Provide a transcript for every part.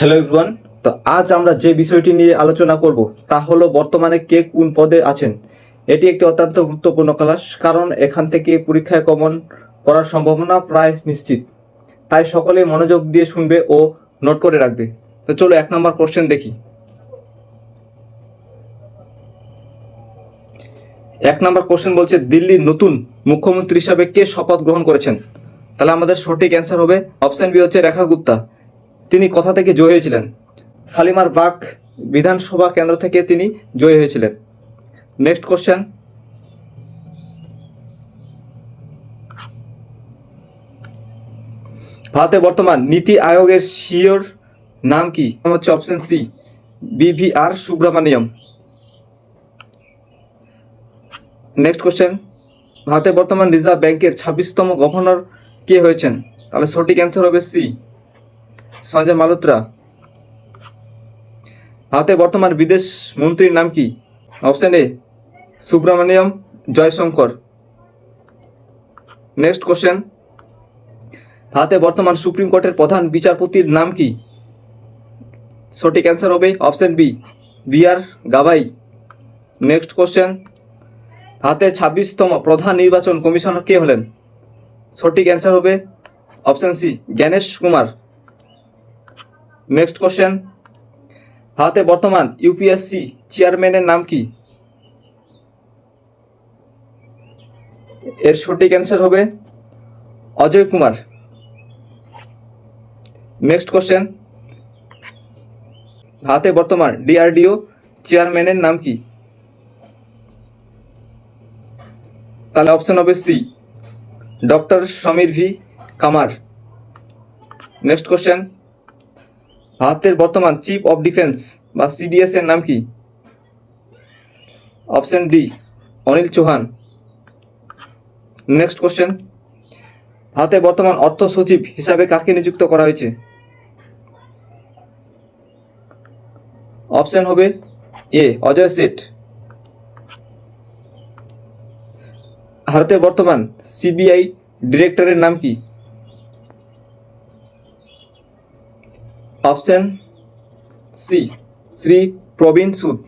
Hello everyone তো আজ আমরা যে বিষয়টি নিয়ে আলোচনা করব তা হলো বর্তমানে কে কোন পদে আছেন। এটি একটি অত্যন্ত গুরুত্বপূর্ণ ক্লাস কারণ এখান থেকে পরীক্ষায় কমন পড়ার সম্ভাবনা প্রায় নিশ্চিত। তাই সকলে মনোযোগ দিয়ে শুনবে ও নোট করে রাখবে। তো চলো এক নম্বর কোশ্চেন দেখি। এক নম্বর কোশ্চেন বলছে, দিল্লির নতুন মুখ্যমন্ত্রী হিসাবে কে শপথ গ্রহণ করেছেন? তাহলে আমাদের সঠিক অ্যান্সার হবে অপশন বি হচ্ছে রেখা গুপ্তা। তিনি কোথা থেকে জয়ী হয়েছিলেন। শালিমার বাগ বিধানসভা কেন্দ্র থেকে তিনি জয়ী হয়েছিলেন। নেক্সট কোশ্চেন ভারতে বর্তমান নীতি আয়োগের সিওর নাম কি? হচ্ছে option C BVR Subrahmanyam. Next question ভারতে বর্তমান রিজার্ভ ব্যাংকের ছাব্বিশতম গভর্নর কে হয়েছেন? তাহলে সঠিক অ্যান্সার হবে সি সঞ্জয় মালুত্রা ভারতের বর্তমান বিদেশ মন্ত্রীর নাম কি? Option A Subrahmanyam Jaishankar. Next question ভারতের বর্তমান সুপ্রিম কোর্টের প্রধান বিচারপতির নাম কি? সঠিক অ্যান্সার হবে option B B R Gavai next question ভারতের ছাব্বিশতম প্রধান নির্বাচন কমিশনার কে হলেন? সঠিক অ্যান্সার হবে option C Gyanesh Kumar. Next question ভারতে বর্তমান ইউপিএসসি চেয়ারম্যানের নাম কি? এর সঠিক অ্যান্সার হবে অজয় কুমার। নেক্সট কোশ্চেন ভারতে বর্তমান ডিআরডিও চেয়ারম্যানের নাম কি? তাহলে অপশন হবে C doctor Samir V. Kamat. Next question ভারতের বর্তমান চিফ অফ ডিফেন্স বা সিডিএস এর নাম কি? Option D Anil Chauhan. Next question ভারতের বর্তমান অর্থ সচিব হিসাবে কাকে নিযুক্ত করা হয়েছে? অপশন হবে এ অজয় সেঠ। ভারতের বর্তমান সিবিআই ডিরেক্টরের নাম কি? অপশন সি, শ্রী প্রবীণ সুদ।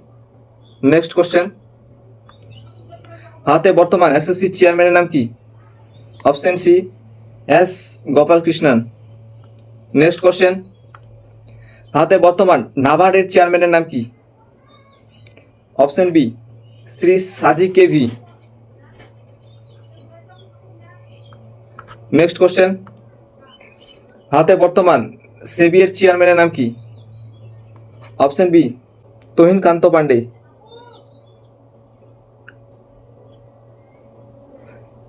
নেক্সট কোশ্চেন ভারতের বর্তমান এসএসসি চেয়ারম্যানের নাম কি? Option C S Gopal Krishnan next question ভারতের বর্তমান নাবার্ডের চেয়ারম্যানের নাম কি? অপশন বি শ্রী সাজি কেভি নেক্সট কোশ্চেন ভারতের বর্তমান সেবিএর চেয়ারম্যানের নাম কি? Option B Tuhin Kanta Pandey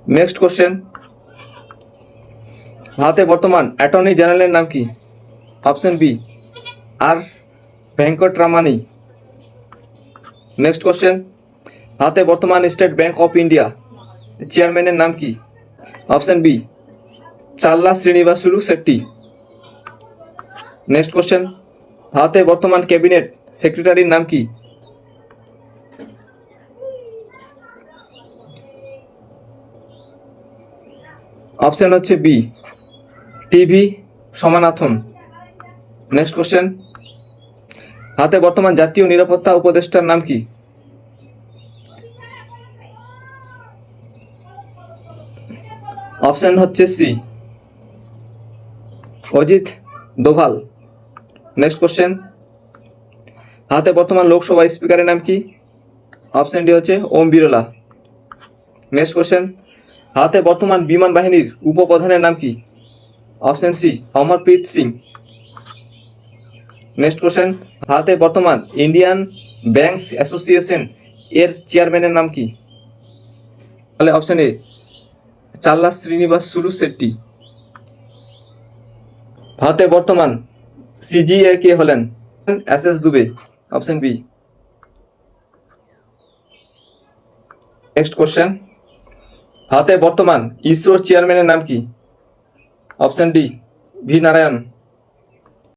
next question ভারতের বর্তমান অ্যাটর্নি জেনারেলের নাম কি? Option B R Venkataramani next question ভারতের বর্তমান স্টেট ব্যাংক অফ ইন্ডিয়া চেয়ারম্যানের নাম কি? অপশন বি চাল্লা শ্রীনিবাসুলু শেট্টি নেক্সট কোশ্চেন ভারতের বর্তমান ক্যাবিনেট সেক্রেটারির নাম কি? অপশন হচ্ছে B TV Somanathan. Next question ভারতে বর্তমান জাতীয় নিরাপত্তা উপদেষ্টার নাম কি? অপশন হচ্ছে C Ajit Doval. Next question হাতে বর্তমান লোকসভা স্পিকারের নাম কি? অপশন ডি হচ্ছে ওম বিরলা। নেক্সট কোশ্চেন হাতে বর্তমান বিমান বাহিনীর উপপ্রধানের নাম কি? Option C Amarpreet Singh. Next question হাতে বর্তমান ইন্ডিয়ান ব্যাংকস অ্যাসোসিয়েশন এর চেয়ারম্যানের নাম কি? তাহলে অপশন এ চাল্লা শ্রীনিবাস সুলু শেট্টি। ভারতে বর্তমান সিজিএ কে হলেন? S S Dubey option B next question ভারতের বর্তমান ইসরোর চেয়ারম্যানের নাম কি? Option D V Narayan